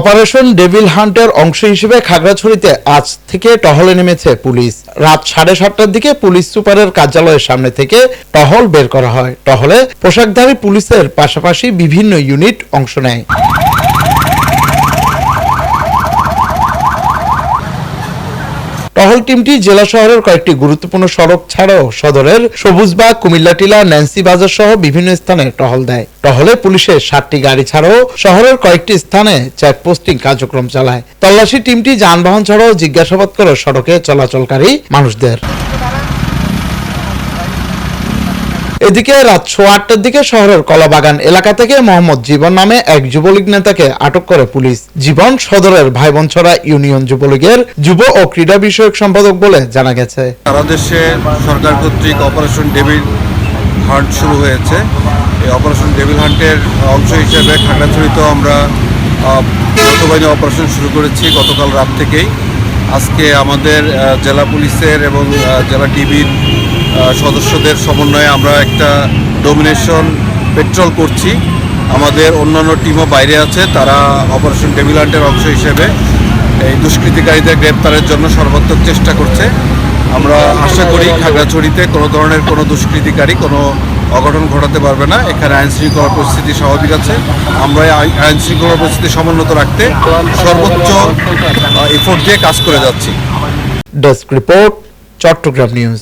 Operation devil হান্টের অংশ হিসেবে খাগড়াছড়িতে আজ থেকে টহলে নেমেছে পুলিশ। রাত সাড়ে সাতটার দিকে পুলিশ সুপারের কার্যালয়ের সামনে থেকে টহল বের করা হয়। টহলে পোশাকধারী পুলিশের পাশাপাশি বিভিন্ন ইউনিট অংশ নেয়। টহল টিমটি জেলা শহরের কয়েকটি গুরুত্বপূর্ণ সড়ক ছাড়াও সদরের সবুজবাগ কুমিল্লা টিলা ন্যান্সি বাজার সহ বিভিন্ন স্থানে টহল দেয়। টহলে পুলিশের সাতটি গাড়ি ছাড়াও শহরের কয়েকটি স্থানে চেকপোস্টিং কার্যক্রম চালায়। তল্লাশি টিমটি যানবাহন ছাড়াও জিজ্ঞাসাবাদ করে সড়কে চলাচলকারী মানুষদের। এদিকে রাত সোয়া আটটার দিকে শহরের কলাবাগান এলাকা থেকে মোহাম্মদ জীবন নামে এক যুবলীগ নেতাকে আটক করে পুলিশ। জীবন সদরের ভাইবনছড়া ইউনিয়ন যুবলীগের যুব ও ক্রীড়া বিষয়ক সম্পাদক বলে জানা গেছে। সারা দেশে সরকার কর্তৃক অপারেশন ডেভিল হান্ট শুরু হয়েছে। এই অপারেশন ডেভিল হান্টের অংশ হিসেবে খাগড়াছড়িতেও আমরা অপারেশন শুরু করেছি গতকাল রাত থেকেই। আজকে আমাদের জেলা পুলিশের এবং জেলা টিভির সদস্যদের সমন্বয়ে আমরা একটা ডোমিনেশন পেট্রোল করছি। আমাদের অন্যান্য টিমও বাইরে আছে, তারা অপারেশন ডেভিল হান্টের অংশ হিসেবে এই দুষ্কৃতিকারীদের গ্রেপ্তারের জন্য সর্বাত্মক চেষ্টা করছে। আমরা আশা করি খাগড়াছড়িতে কোনো ধরনের কোনো দুষ্কৃতিকারী কোনো অঘটন ঘটাতে পারবে না। এখানে আইন শৃঙ্খলা পরিস্থিতি স্বাভাবিক আছে। আমরা এই আই- আইন শৃঙ্খলা পরিস্থিতি সমুন্নত রাখতে সর্বোচ্চ এফোর্ট দিয়ে কাজ করে যাচ্ছি। Desk report Chittagong news